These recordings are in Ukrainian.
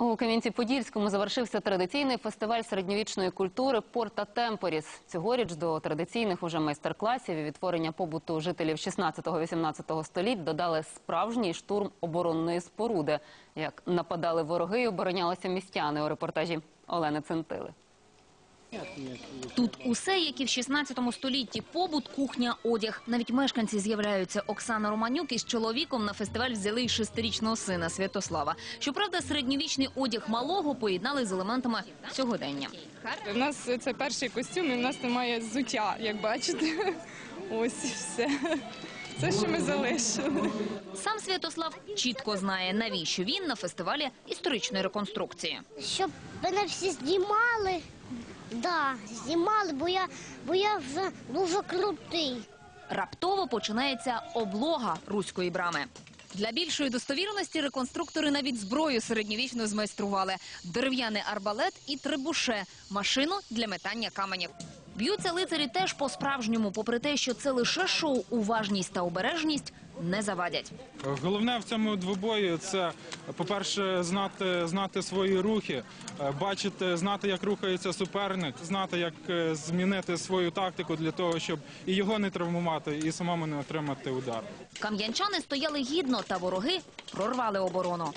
У Кам'янці-Подільському завершився традиційний фестиваль середньовічної культури Порта Темпоріс. Цьогоріч до традиційних уже майстер-класів і відтворення побуту жителів 16-18 століть додали справжній штурм оборонної споруди. Як нападали вороги і оборонялися містяни у репортажі Олени Центили. Тут усе, як і в 16 столітті. Побут, кухня, одяг. Навіть мешканці з'являються. Оксана Романюк із чоловіком на фестиваль взяли й шестирічного сина Святослава. Щоправда, середньовічний одяг малого поєднали з елементами сьогодення. У нас це перший костюм, і в нас немає взуття, як бачите. Ось і все. Це, що ми залишили. Сам Святослав чітко знає, навіщо він на фестивалі історичної реконструкції. Щоб мене всі знімали. Да, знімали, бо я, бо я вже дуже крутий. Раптово починається облога руської брами. Для більшої достовірності реконструктори навіть зброю середньовічно змайстрували: дерев'яний арбалет і трибуше, машину для метання каменів. Б'ються лицарі теж по-справжньому, попри те, що це лише шоу, уважність та обережність не завадять. Головне в цьому двобої це, по-перше, знати, знати свої рухи, е, бачити, знати, як рухається суперник, знати, як е, змінити свою тактику для того, щоб і його не травмувати, і самому не отримати удар. Кам'янчани стояли гідно, та вороги прорвали оборону.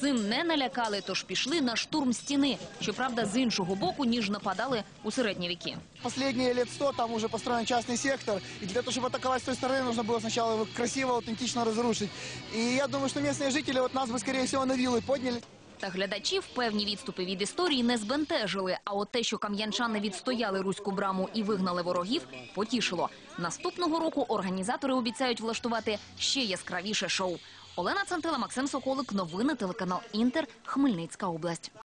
Цим не налякали, тож пішли на штурм стіни. Щоправда, з іншого боку, ніж нападали у середні віки. Последние лет 100 там уже построен частный сектор, и для того, чтобы атаковать с той стороны, нужно было сначала его красиво, аутентично разрушить. И я думаю, что местные жители вот нас бы, скорее всего, на виллы подняли. Та глядачів певні відступи від історії не збентежили. А от те, що кам'янчани відстояли руську браму і вигнали ворогів, потішило. Наступного року організатори обіцяють влаштувати ще яскравіше шоу. Олена Центила, Максим Соколик, новини телеканал Інтер, Хмельницька область.